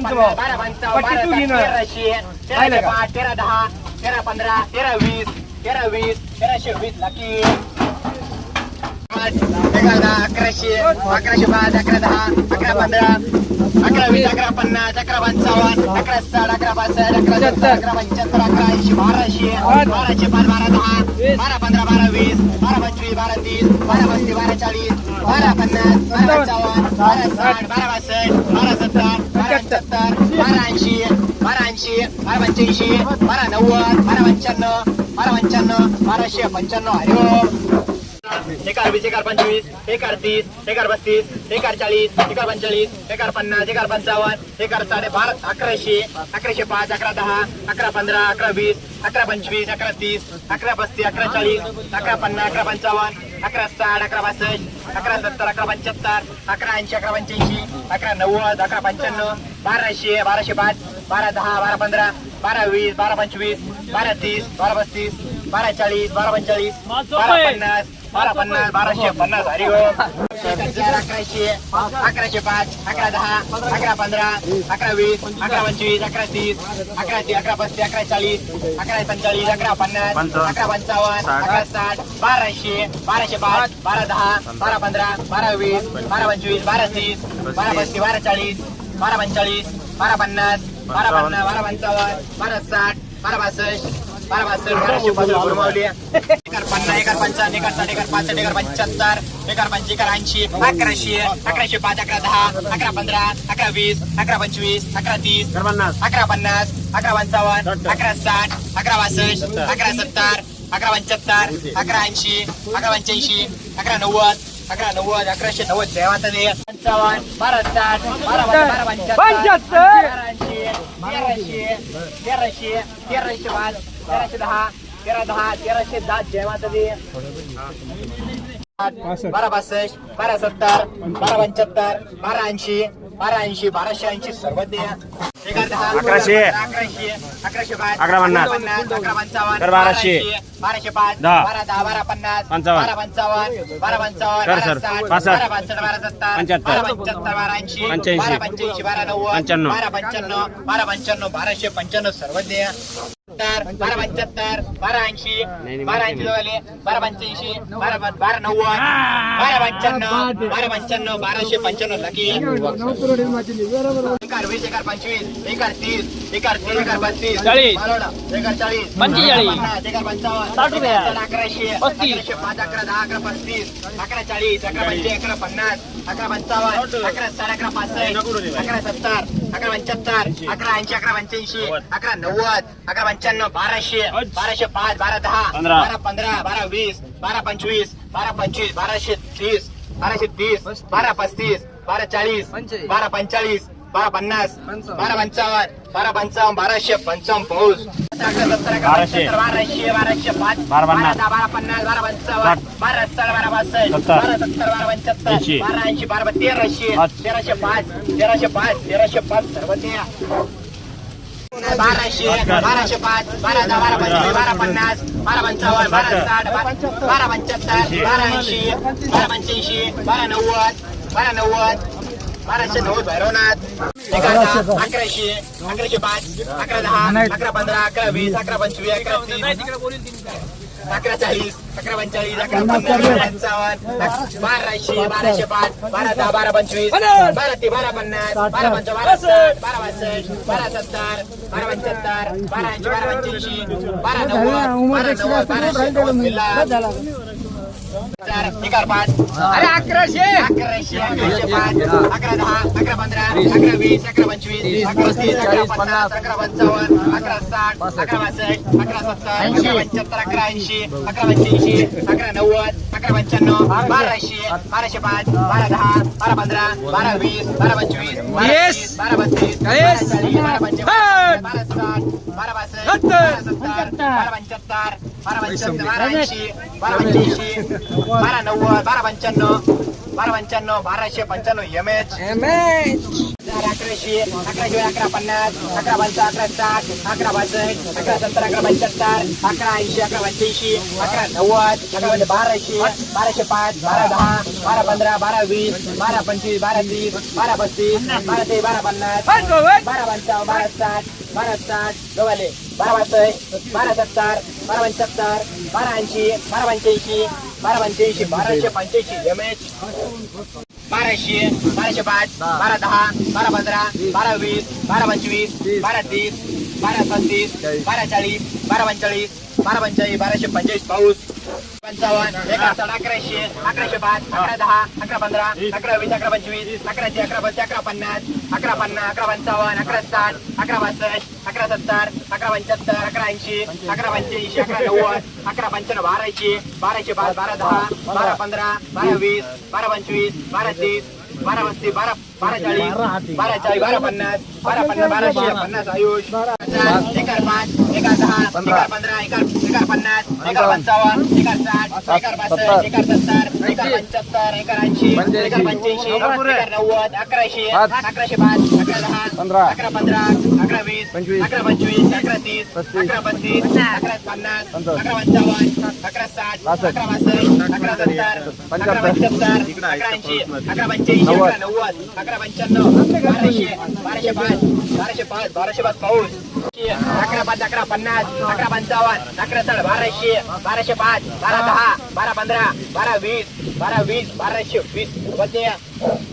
आमचं पंचावन्न पट्टी तू घेणार. पाहिलं का? पाच तेरा दहा तेरा पंधरा तेरा वीस तेरा वीस तेराशे वीस दहा अकराशे अकराशे पाच अकरा दहा अकरा पंधरा अकरा वीस अकरा पन्नास अकरा पंचावन्न अकरा साठ अकरा पासष्ट अकरा सत्तर अकरा पंच्याहत्तर अकरा ऐंशी बाराशे बाराशे पाच बारा दहा बारा पंधरा बारा वीस बारा पंचवीस बारा तीस बारा पस्तीस बारा चाळीस बारा पन्नास बारा पंचावन्न बारा साठ बारा बासष्ट बारा सत्तर पंच्याहत्तर बारा ऐंशी बारा ऐंशी बारा पंच्याऐंशी बारा नव्वद बारा पंच्याण्णव बारा पंच्याण्णव बाराशे पंच्याण्णव हरिओम एकार वीस एकार पंचवीस एकार तीस एकार बत्तीस एकार चाळीस एकार पंचेचाळीस एकार पन्नास एकार पंचावन्न एकार साडे बारा अकराशे अकराशे पाच अकरा दहा अकरा पंधरा अकरा वीस अकरा पंचवीस अकरा तीस अकरा पस्तीस अकरा चाळीस अकरा पन्नास अकरा पंचावन्न अकरा साठ अकरा बासष्ट अकरा सत्तर अकरा पंच्याहत्तर अकरा ऐंशी अकरा पंच्याऐंशी अकरा नव्वद अकरा पंच्याण्णव बाराशे बाराशे पाच बारा दहा बारा पंधरा बारा वीस बारा पंचवीस बारा तीस बारा पस्तीस बारा चाळीस बारा पंचेचाळीस बारा पन्नास. बारा पन्नास बाराशे पन्नास. हरी अकराशे अकराशे पाच अकरा दहा अकरा पंधरा अकरा वीस अकरा पंचवीस अकरा तीस अकरा तीस अकरा पस्तीस अकरा चाळीस अकरा पंचेचाळीस अकरा पन्नास अकरा पंचावन्न अकरा साठ बाराशे बाराशे पाच बारा दहा बारा पंधरा बारा वीस बारा पंचवीस बारा तीस बारा पस्तीस बारा चाळीस बारा पंचेचाळीस बारा पन्नास बारा पन्नास बारा पंचावन्न बारा साठ बारा बासष्ट बारा बासष्ट बाराशे गुरमावली. एकार पन्नास एकार पंचावन्न एकार साठ एकार पासष्ट एकार पंच्याहत्तर एकार पंचवीस एकार ऐंशी अकराशे अकराशे पाच अकरा दहा अकरा पंधरा अकरा वीस अकरा पंचवीस अकरा तीस अकरा पन्नास. अकरा पंचावन्न अकरा साठ अकरा बासष्ट अकरा सत्तर अकरा पंच्याहत्तर अकरा ऐंशी अकरा पंच्याऐंशी अकरा नव्वद अकरा नव्वद अकराशे नव्वद. जय माता दे पंचावन्न बारा साठ बारा बारा पंच्याहत्तर तेराशे तेराशे तेराशे पाच तेराशे दहा तेरा दहा तेराशे दहा जय माता दे बारा बासष्ट बारा सत्तर बारा पंच्याहत्तर बारा ऐंशी बारा ऐंशी बाराशे ऐंशी सर्व द्या एका दहा अकराशे. अकराशे अकराशे पाच अकरा पन्नास. अकरा पंचावन्न बाराशे. बाराशे पाच. बारा दहा बारा पन्नास. बारा पंचावन्न बारा पंचावन्न बारा पासष्ट. बारा पासष्ट सत्तर पंच्याहत्तर. बारा पंच्याहत्तर बारा ऐंशी पंच्याऐंशी. बारा पंच्याऐंशी बारा नव्वद पंच्याण्णव. बारा पंच्याण्णव बारा पंच्याण्णव बाराशे पंच्याण्णव सर्व द्या सत्तर, बारा पंच्याहत्तर बारा ऐंशी बारा ऐंशी दोघाले बारा पंच्याऐंशी बारा बारा नव्वद बारा पंच्याण्णव बारा पंच्याण्णव बाराशे पंच्याण्णव लकी एकार वीस एकार पंचवीस एकार तीस एकार तीस एकार बत्तीस. चाळीस. मालवणा, एकार चाळीस. पंचेचाळीस. पन्नास, एकार पंचावन्न साठ रुपये. एकार अकराशे. अकराशे पाच अकरा दहा अकरा पस्तीस अकरा चाळीस अकरा पंचे अकरा पन्नास अकरा पंचावन्न अकरा साठ अकरा पासष्ट अकरा सत्तर. अकरा पंच्याहत्तर अकरा ऐंशी अकरा पंच्याऐंशी अकरा नव्वद अकरा पंच्याण्णव बाराशे बाराशे पाच बारा दहा. बारा पंधरा बारा वीस बारा पंचवीस बारा पंचवीस बाराशे तीस बाराशे तीस बारा पस्तीस बारा चाळीस बारा पंचाळीस बारा पन्नास बारा पंचावन्न बारा पंचावन्न बाराशे पंचावन्न पाऊस. बाराशे. बाराशे पाच बारा पन्नास. बारा पन्नास बारा पंचावन्न बारा सत्तर बारा सत्तर. बारा सत्तर बारा पंच्याहत्तर ऐंशी. बारा ऐंशी बारा तेराशे. तेराशे पाच तेराशे पाच तेराशे पाच सर्व बाराशे बाराशे पाच बारा दहा बारा पंचवीस बारा पन्नास बारा पंचावन्न बारा साठ बारा बारा पंच्याहत्तर बारा ऐंशी बारा पंच्याऐंशी बारा नव्वद बारा नव्वद बाराशे नव्वद भैरवनाथ अकराशे अकराशे पाच अकरा दहा अकरा पंधरा अकरा वीस अकरा पंचवीस अकरा तीस अकरा चाळीस अकरा पंचाळीस अकरा पंचावन्न बाराशे बाराशे पाच बारा दहा बारा पंचवीस बारा ते बारा पन्नास बारा पंचा बारा साठ बारा बासष्ट बारा सत्तर बारा पंच्याहत्तर बारा ऐंशी बारा पंच्याऐंशी बारा नव्वद बारा नव्वद बाराशे अरे अकराशे! अकराशे अकराशे पाच अकरा दहा अकरा पंधरा अकरा वीस अकरा पंचवीस अकरा तीस अकरा पन्नास अकरा पंचावन्न अकरा साठ अकरा बासष्ट अकरा सत्तर अकरा पंच्याहत्तर अकरा ऐंशी अकरा पंच्याऐंशी अकरा नव्वद अकरा पंच्याण्णव बाराशे. बाराशे पाच बारा दहा बारा पंधरा बारा वीस बारा पंचवीस बारा तीस, बारा बत्तीस बारा पंचेचाळीस बारा साठ बारा बासष्ट बारा सत्तर बारा पंच्याहत्तर बारा पंच्याहत्तर बारा ऐंशी बारा पंच्याऐंशी बारा नव्वद बारा पंच्याण्णव बारा पंच्याण्णव बाराशे पंच्याण्णव एम एच. अकराशे अकराशे अकराशे अकरा पन्नास अकरा पंचा अकरा साठ अकरा बासष्ट अकरा सत्तर अकरा पंच्याहत्तर अकरा ऐंशी अकरा पंच्याऐंशी अकरा नव्वद अकरा म्हणजे बाराशे बाराशे पाच बारा दहा बारा पंधरा बारा वीस बारा पंचवीस बारा तीस बारा पस्तीस बारा ते बारा पन्नास बारा पंचावन्न बारा साठ बारा साठ गव्हाले बारा बासष्ट बारा सत्तर बारा पंच्याहत्तर बारा ऐंशी बारा पंच्याऐंशी बारा पंच्याऐंशी बाराशे पंच्याऐंशी एम एच बाराशे बाराशे पाच बारा दहा बारा पंधरा बारा वीस बारा पंचवीस बारा तीस बारा पस्तीस बारा चाळीस बारा पंचेचाळीस बारा पंचेचाळीस बाराशे पंचेचाळीस पाऊस. पंचावन्न एकाहत्तर अकराशे अकराशे पाच अकरा दहा अकरा पंधरा अकरा वीस अकरा पंचवीस अकराशे अकरा पंच अकरा पन्नास अकरा पन्नास अकरा पंचावन्न अकरा साठ अकरा बासष्ट अकरा सत्तर अकरा पंच्याहत्तर अकरा ऐंशी अकरा पंच्याऐंशी अकरा नव्वद अकरा पंच्याण्णव बाराशे बाराशे पाच बारा दहा बारा पंधरा बारा वीस बारा पंचवीस बारा तीस बारा पस्तीस बारा बारा चाळीस बारा चाळीस बारा पन्नास बारा पन्नास बाराशे पन्नास आयुष. एकार पाच एकार दहा एकार पंधरा एकार एकार पन्नास एकार पंचावन्न एकार साठ एकार बासष्ट एकार सत्तर एकार पंच्याहत्तर एकार ऐंशी एकार पंच्याऐंशी एकार नव्वद अकराशे अकराशे पाच अकरा दहा पंधरा. अकरा पंधरा अकरा वीस पंचवीस. अकरा पंचवीस अकरा तीस. अकरा पस्तीस अकरा पन्नास. अकरा पंचावन्न अकरा साठ. अकरा बासष्ट अकरा सत्तर अकरा पंच्याहत्तर. अकरा ऐंशी अकरा पंच्याऐंशी. अकरा नव्वद अकरा पंच्याण्णव बाराशे बाराशे पाच बाराशे पाच बाराशे पाच पाऊस पाच अकरा पन्नास अकरा पंचावन्न अकरा साठ बाराशे बाराशे पाच बारा दहा बारा पंधरा बारा वीस बारा वीस बाराशे वीस